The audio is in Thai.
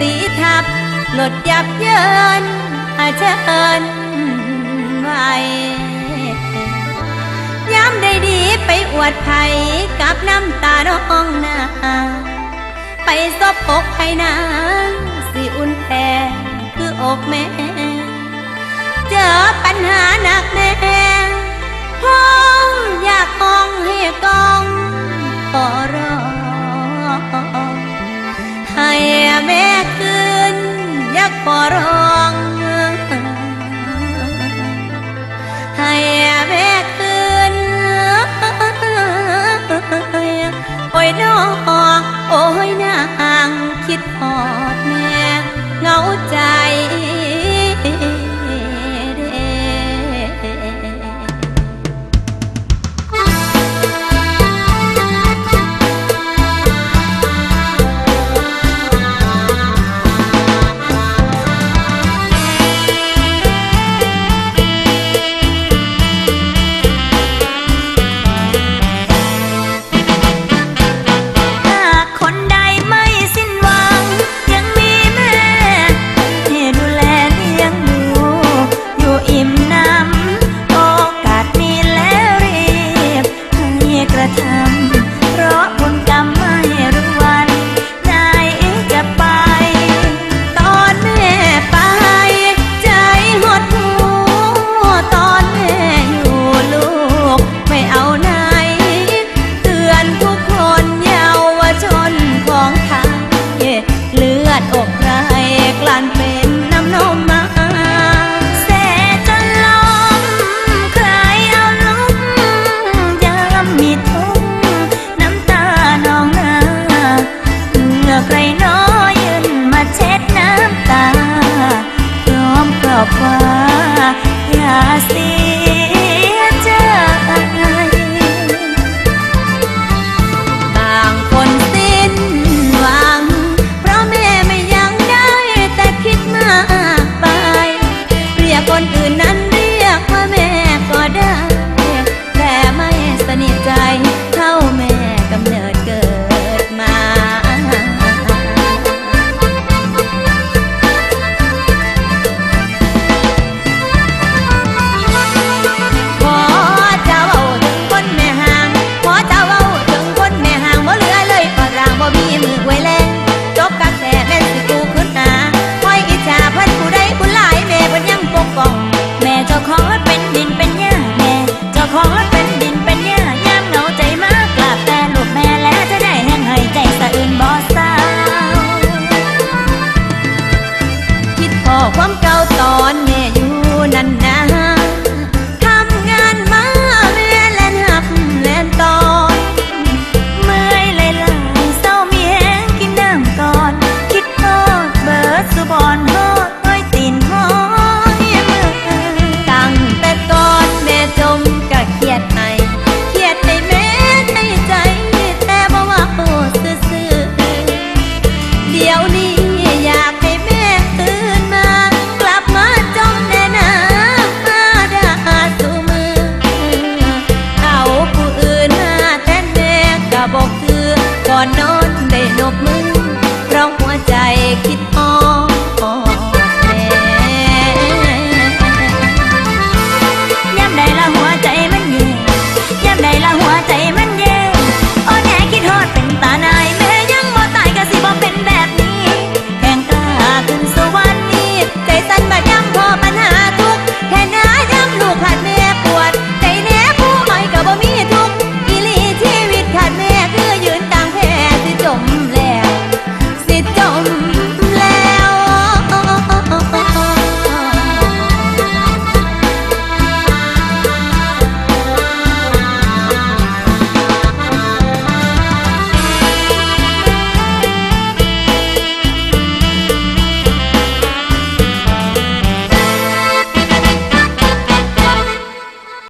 ตีทับหลดยับเยินอาเชิญไวย้ำได้ดีไปอวดไผ่กับน้ำตาน้องนาไปซบอกไผ่นางสิอุ่นแท้คืออกแม่ เจอปัญหาหนักแน่ แม่ขึ้น ยักษ์อรอง สี ความเก่าตอน บอกเธอก่อนนอนได้นบมือเพราะหัวใจคิด